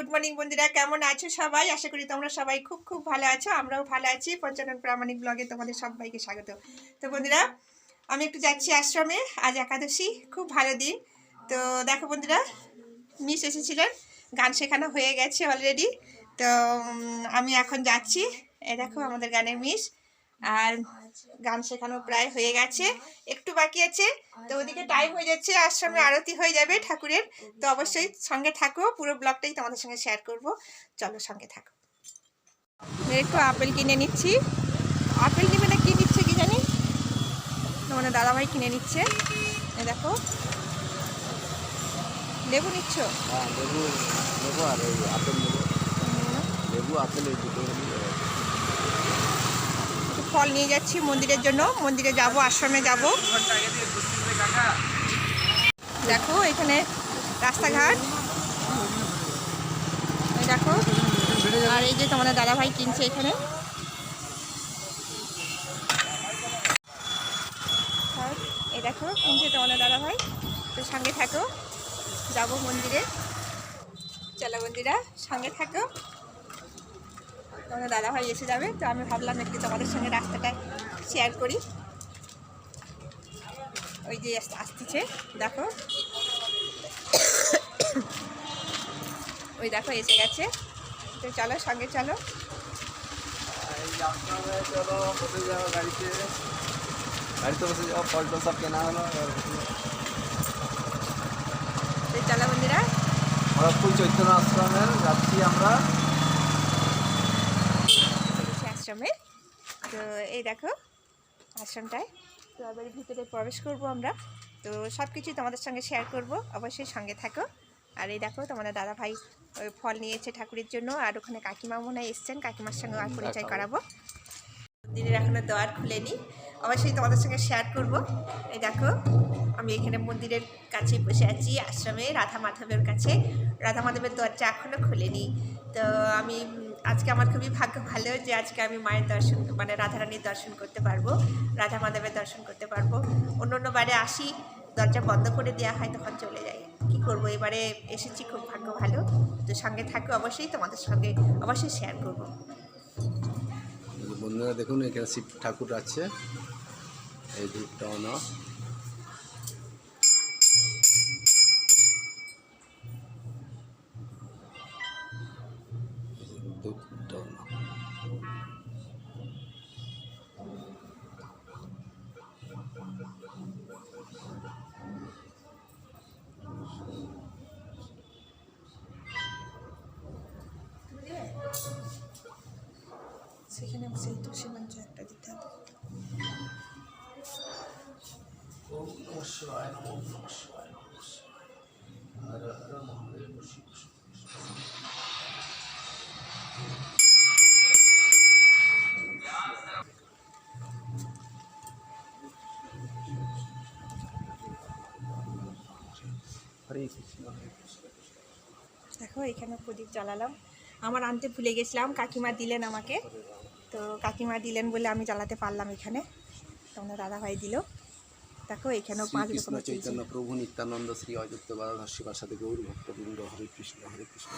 Good morning বন্ধুরা, কেমন আছো সবাই? আশা করি তোমরা সবাই খুব খুব ভালো আছো, আমরাও ভালো আছি। পঞ্চানন প্রামাণিক ব্লগে তোমাদের সবাইকে স্বাগত। তো বন্ধুরা, আমি একটু যাচ্ছি আশ্রমে আজ একাদশী, খুব ভালো দিন। তো দেখো বন্ধুরা, মিস এসেছিলেন, গান শেখানো হয়ে গেছে অলরেডি তো আমি এখন যাচ্ছি। এ দেখো আমাদের গানের মিস। আর গান শেখানো প্রায় হয়ে গেছে। একটু বাকি আছে। তো ওদিকে টাইম হয়ে যাচ্ছে আর আশ্রমে আরতি হয়ে যাবে ঠাকুরের। তো অবশ্যই সঙ্গে থাকো পুরো ব্লগটাই তোমাদের সঙ্গে শেয়ার করব। চলো সঙ্গে থাকো। একটু আপেল কিনে নিচ্ছি। আপেল নিবে না কি নিচ্ছে কি জানি? মানে দাদাভাই কিনে নিচ্ছে। দেখো। লেবু নিচ্ছ? হ্যাঁ লেবু আর আপেল লেবু আপেল এই দুটো হলেই হবে। একটু ফল নিয়ে যাচ্ছি মন্দিরের জন্য। মন্দিরে যাব, আশ্রমে যাব। দেখো, এখানে রাস্তাঘাট। দেখো, আর এই যে তোমাদের দাদাভাই কিনছে এখানে। এই দেখো, কিনছে তোমাদের দাদাভাই। তো সঙ্গে থাকো, যাব মন্দিরে। চলো মন্দিরা, সঙ্গে থাকো। তোমাদের দাদাভাই এসে যাবে। তো আমি ভাবলাম একটু তোমাদের সঙ্গে রাস্তাটা শেয়ার করি। ওই যে আসতেছে দেখো। ওই দেখো এসে গেছে। তো চলো সঙ্গে চলো। গাড়িতে? বসে ফল টল সব কেনা হলো চলো বন্ধুরা। খড়গপুর চৈতন্য আশ্রমের যাচ্ছি আমরা। আশ্রমে। তো এই দেখো আশ্রমটায়। তো আবার ভিতরে প্রবেশ করব আমরা। তো সব কিছুই তোমাদের সঙ্গে শেয়ার করব। অবশ্যই সঙ্গে থাকো। আর এই দেখো তোমাদের দাদা ভাই ওই ফল নিয়েছে ঠাকুরের জন্য আর ওখানে কাকিমা মনে হয় এসছেন কাকিমার সঙ্গে আর পরিচয় করাবো। মন্দিরের এখনও দোয়ার খুলেনি। অবশ্যই তোমাদের সঙ্গে শেয়ার করব। এই দেখো আমি এখানে মন্দিরের কাছে বসে আছি আশ্রমে রাধা মাধবের কাছে। রাধা মাধবের দরজা এখনও খুলেনি। তো আমি আজকে আমার খুবই ভাগ্য ভালো যে আজকে আমি মায়ের দর্শন মানে রাধারানীর দর্শন করতে পারব, রাধা মাধবের দর্শন করতে পারব। অন্য অন্য বারে আসি, দরজা বন্ধ করে দেওয়া হয়, তখন চলে যাই। কি করব? এবারে এসেছি খুব ভাগ্য ভালো। তো সঙ্গে থাকো অবশ্যই, তোমাদের সঙ্গে অবশ্যই শেয়ার করব। বন্ধুরা দেখুন, এখানে শিব ঠাকুর আছে। এই ধূপটাও না সেখানে সেই তুলসী মঞ্চ একটা দিতে হবে। দেখো, এখানে প্রদীপ জ্বালালাম। আমার আনতে ভুলে গেছিলাম, কাকিমা দিলেন আমাকে। তো কাকিমা দিলেন বলে আমি জ্বালাতে পারলাম এখানে। তোমরা দাদা ভাই দিল। দেখো এখানেও পাঁচ রকম চৈতন্য প্রভু নিত্যানন্দ শ্রী অযুক্ত বাধা শিবার সাথে গৌর ভক্তবৃন্দ হরে কৃষ্ণ হরে কৃষ্ণ।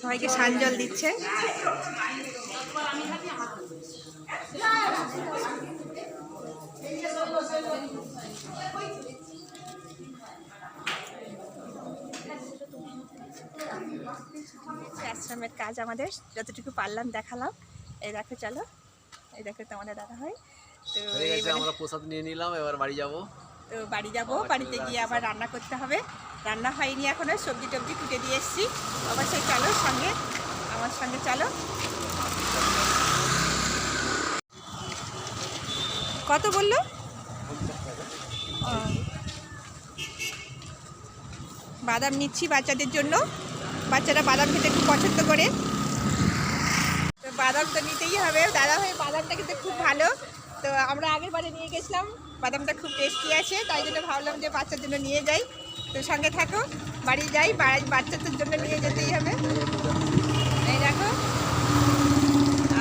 সবাইকে সান জল দিচ্ছে। আশ্রমের কাজ আমাদের। যতটুকু পারলাম দেখালাম। এই দেখো চলো। এই দেখো তোমাদের দাদা হয়। তো আমরা প্রসাদ নিয়ে নিলাম এবার বাড়ি যাব। তো বাড়ি যাব বাড়িতে গিয়ে আবার রান্না করতে হবে। রান্না হয়নি এখনও সবজি টবজি কুটে দিয়ে এসেছি। অবশ্যই চলো সঙ্গে আমার সঙ্গে চলো। কত বলল? বাদাম নিচ্ছি বাচ্চাদের জন্য। বাচ্চারা বাদাম খেতে খুব পছন্দ করে। বাদাম তো নিতেই হবে। দাদা ভাই, বাদামটা কিন্তু খুব ভালো। তো আমরা আগের বারে নিয়ে গেছিলাম। বাদামটা খুব টেস্টি আছে, তাই জন্য ভাবলাম যে বাচ্চার জন্য নিয়ে যাই। তো সঙ্গে থাকো, বাড়ি যাই বাচ্চাদের জন্য নিয়ে যেতেই হবে। এই দেখো।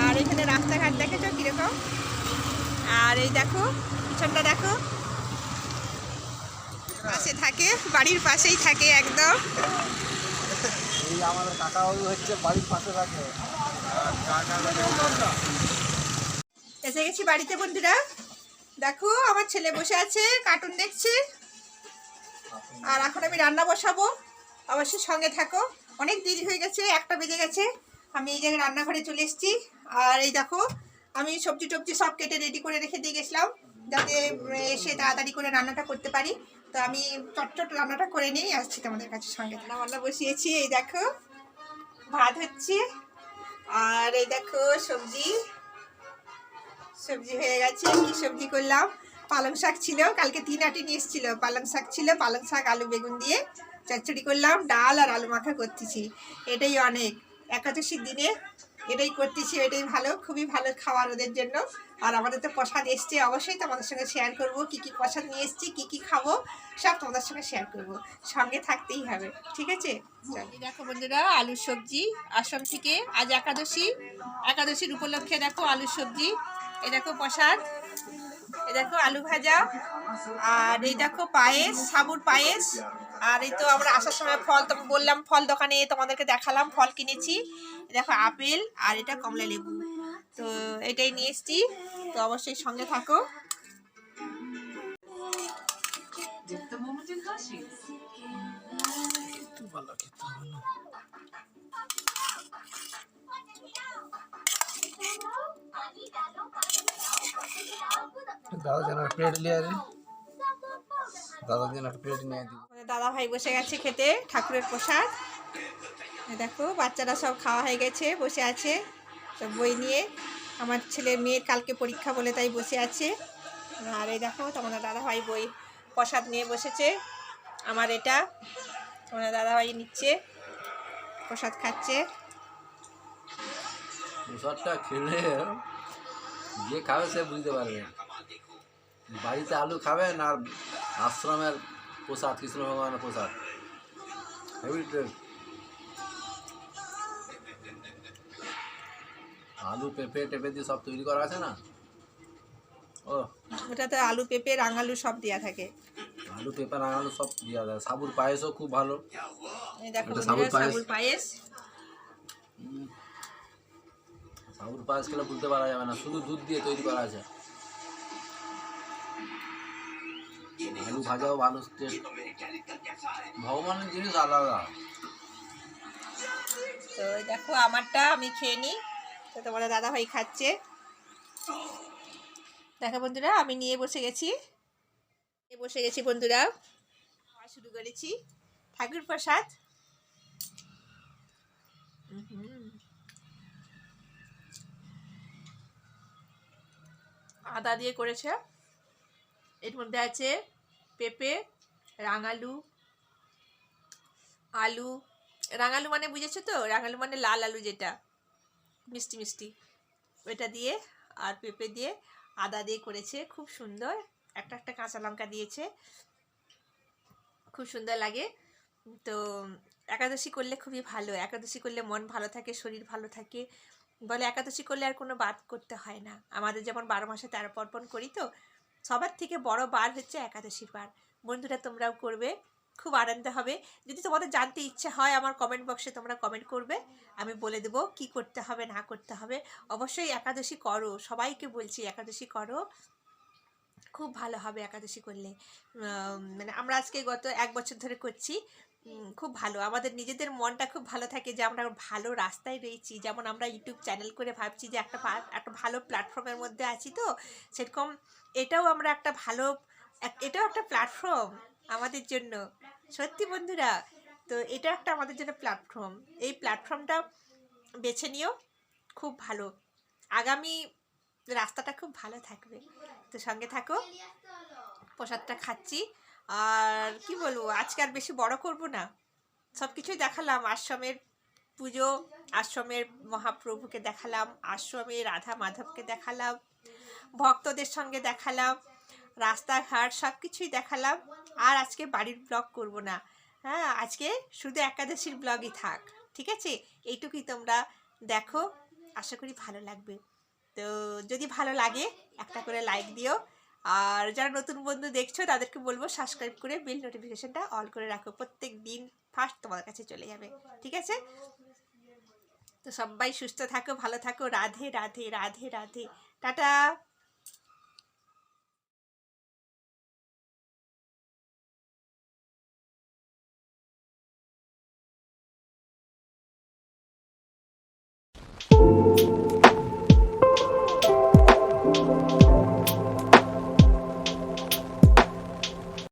আর এখানে রাস্তাঘাট দেখেছ কীরকম? আর এই দেখো, পিছনটা দেখো। পাশে থাকে, বাড়ির পাশেই থাকে একদম। এই আমাদের কাকা হচ্ছে বাড়ির পাশে থাকে। এসে গেছি বাড়িতে বন্ধুরা। দেখো, আমার ছেলে বসে আছে কার্টুন দেখছে। আর এখন আমি রান্না বসাবো। অবশ্যই সঙ্গে থাকো। অনেক দেরি হয়ে গেছে, একটা বেজে গেছে। আমি এই জায়গায় রান্নাঘরে চলে এসেছি। আর এই দেখো, আমি সবজি টবজি সব কেটে রেডি করে রেখে দিয়ে গেছিলাম, যাতে এসে তাড়াতাড়ি করে রান্নাটা করতে পারি। তো আমি চটচট রান্নাটা করে নিয়েই আসছি তোমাদের কাছে সঙ্গে। রান্না বান্না বসিয়েছি, এই দেখো, ভাত হচ্ছে। আর এই দেখো সবজি। সবজি হয়ে গেছে, কি সবজি করলাম? পালং শাক ছিল, কালকে তিন আটি নিয়ে এসেছিল। পালং শাক ছিল, পালং শাক, আলু, বেগুন দিয়ে চচ্চড়ি করলাম, ডাল আর আলু মাখা করতেছি। এটাই অনেক। একাদশীর দিনে এটাই করতেছি, এটাই ভালো, খুবই ভালো খাওয়ার ওদের জন্য। আর আমাদের তো প্রসাদ এসছে, অবশ্যই তোমাদের সঙ্গে শেয়ার করব, কি কি প্রসাদ নিয়ে এসছি, কী কী খাব, সব তোমাদের সঙ্গে শেয়ার করব। সঙ্গে থাকতেই হবে, ঠিক আছে? দেখো বন্ধুরা, আলুর সবজি, আসাম থেকে আজ একাদশী, একাদশীর উপলক্ষে দেখো আলুর সবজি এই দেখো প্রসাদ এই দেখো আলু ভাজা, আর এই দেখো পায়েস, সাবুর পায়েস আর এই তো আমরা আসার সময় ফল তো বললাম, ফল দোকানে তোমাদেরকে দেখালাম, ফল কিনেছি। দেখো আপেল আর এটা কমলা লেবু। তো এটাই নিয়ে এসছি। তো অবশ্যই সঙ্গে থাকো। দাদা যেন প্লেট নিয়ে রে দাদা যেন প্লেট নিয়ে আমাদের দাদা ভাই বসে গেছে খেতে ঠাকুরের প্রসাদ। দেখো বাচ্চারা সব খাওয়া হয়ে গেছে বসে আছে। সব বই নিয়ে। আমার ছেলে মেয়ের কালকে পরীক্ষা বলে তাই বসে আছে। আর এই দেখো তোমাদের দাদা ভাই বই প্রসাদ নিয়ে বসেছে। আমার এটা তোমাদের দাদা ভাই নিচ্ছে প্রসাদ খাচ্ছে। প্রসাদটা খেলে যে খাবে সে বুঝতে পারবে বাড়িতে আলু খাবেন আর আশ্রমের প্রসাদ কৃষ্ণ ভগবানের প্রসাদ। হেভি টেস্ট আলু পেঁপে টেপে দিয়ে সব তৈরি করা আছে না? ও। ওটাতে আলু পেঁপে রাঙালু সব দেওয়া থাকে। আলু পেঁপে রাঙালু সব দেওয়া যায় সাবুর পায়েসও খুব ভালো। দেখো সাবুর পায়েস। সাবুর পায়েস খেলে বুঝতে পারা যাবে না। শুধু দুধ দিয়ে তৈরি করা আছে। ভাজাও ভালো ভগবানের জিনিস আলাদা। তো দেখো, আমারটা আমি খেয়ে নিই। তো তোমাদের দাদা ভাই খাচ্ছে। দেখো বন্ধুরা, আমি নিয়ে বসে গেছি। বসে গেছি বন্ধুরা। খাওয়া শুরু করেছি। ঠাকুর প্রসাদ। আদা দিয়ে করেছে। এর মধ্যে আছে পেঁপে, রাঙালু, আলু। রাঙালু মানে বুঝেছ তো? রাঙালু মানে লাল আলু যেটা। মিষ্টি মিষ্টি। ওইটা দিয়ে আর পেঁপে দিয়ে আদা দিয়ে করেছে। খুব সুন্দর। একটা একটা কাঁচা লঙ্কা দিয়েছে। খুব সুন্দর লাগে। তো একাদশী করলে খুবই ভালো। একাদশী করলে মন ভালো থাকে, শরীর ভালো থাকে। বলে একাদশী করলে আর কোনো বাদ করতে হয় না। আমাদের যেমন বারো মাসে তেরো পর্বণ করি তো সবার থেকে বড় বার হচ্ছে একাদশীর বার। বন্ধুরা, তোমরাও করবে। খুব আনন্দ হবে। যদি তোমাদের জানতে ইচ্ছে হয় আমার কমেন্ট বক্সে তোমরা কমেন্ট করবে। আমি বলে দেবো কি করতে হবে, না করতে হবে। অবশ্যই একাদশী করো। সবাইকে বলছি, একাদশী করো। খুব ভালো হবে একাদশী করলে। মানে আমরা আজকে গত এক বছর ধরে করছি। খুব ভালো। আমাদের নিজেদের মনটা খুব ভালো থাকে যে আমরা ভালো রাস্তায় রয়েছি। যেমন আমরা ইউটিউব চ্যানেল করে ভাবছি যে একটা একটা ভালো প্ল্যাটফর্মের মধ্যে আছি তো। সেরকম এটাও আমরা একটা ভালো এটাও একটা প্ল্যাটফর্ম আমাদের জন্য। সত্যি বন্ধুরা, তো এটা একটা আমাদের জন্য প্ল্যাটফর্ম এই প্ল্যাটফর্মটা বেছে নিও, খুব ভালো। আগামী রাস্তাটা খুব ভালো থাকবে। তো সঙ্গে থাকো, প্রসাদটা খাচ্ছি। আর কি বলব, আজকে আর বেশি বড় করব না। সব কিছুই দেখালাম, আশ্রমের পুজো, আশ্রমের মহাপ্রভুকে দেখালাম, আশ্রমে রাধা মাধবকে দেখালাম, ভক্তদের সঙ্গে দেখালাম, রাস্তাঘাট সব কিছুই দেখালাম। আর আজকে বাড়ির ব্লগ করব না। হ্যাঁ আজকে শুধু একাদশীর ব্লগই থাক, ঠিক আছে? এইটুকুই তোমরা দেখো, আশা করি ভালো লাগবে। তো যদি ভালো লাগে, একটা করে লাইক দিও। আর যারা নতুন বন্ধু দেখছ, তাদেরকে বলব সাবস্ক্রাইব করে বিল নোটিফিকেশনটা অল করে রাখো। প্রত্যেক দিন ফার্স্ট তোমার কাছে চলে যাবে, ঠিক আছে? তো সবাই সুস্থ থাকো, ভালো থাকো। রাধে রাধে রাধে রাধে। টাটা! you